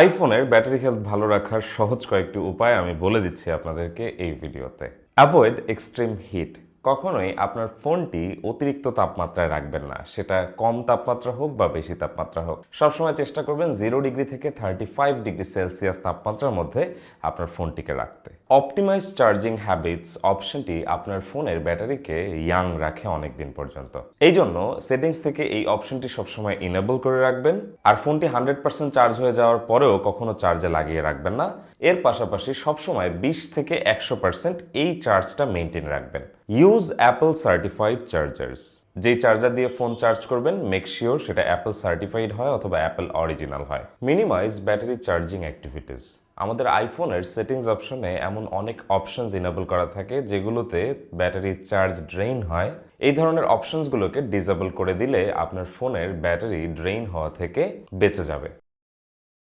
আইফোনের battery health ভালো রাখার সহজ কয়েকটি উপায় আমি বলে দিচ্ছি আপনাদেরকে এই ভিডিওতে। অ্যাভয়েড এক্সট্রিম হিট কখনোই আপনার ফোনটি অতিরিক্ত তাপমাত্রায় রাখবেন না। সেটা কম তাপমাত্রা হোক বা বেশি তাপমাত্রা হোক। সবসময় চেষ্টা করবেন জিরো ডিগ্রি থেকে থার্টি ফাইভ ডিগ্রি সেলসিয়াস তাপমাত্রার মধ্যে আপনার ফোনটিকে রাখতে। অপটিমাইজ চার্জিং হ্যাবিটস অপশনটি আপনার ফোনের ব্যাটারিকে ইয়াং রাখে অনেক দিন পর্যন্ত। এই জন্য সেটিংস থেকে এই অপশনটি সবসময় ইনেবল করে রাখবেন। আর ফোনটি হান্ড্রেড পার্সেন্ট চার্জ হয়ে যাওয়ার পরেও কখনো চার্জে লাগিয়ে রাখবেন না। এর পাশাপাশি সবসময় বিশ থেকে একশো পার্সেন্ট এই চার্জটা মেনটেন রাখবেন। ইউজ অ্যাপল সার্টিফাইড চার্জার্স যেই চার্জার দিয়ে ফোন চার্জ করবেন মেক শিওর সেটা অ্যাপল সার্টিফাইড হয় অথবা অ্যাপল অরিজিনাল হয়। মিনিমাইজ ব্যাটারি চার্জিং অ্যাক্টিভিটিস আমাদের আইফোনের সেটিংস অপশনে এমন অনেক অপশনস ইনেবল করা থাকে যেগুলোতে ব্যাটারি চার্জ ড্রেইন হয়। এই ধরনের অপশনসগুলোকে ডিসেবল করে দিলে আপনার ফোনের ব্যাটারি ড্রেইন হওয়া থেকে বেঁচে যাবে।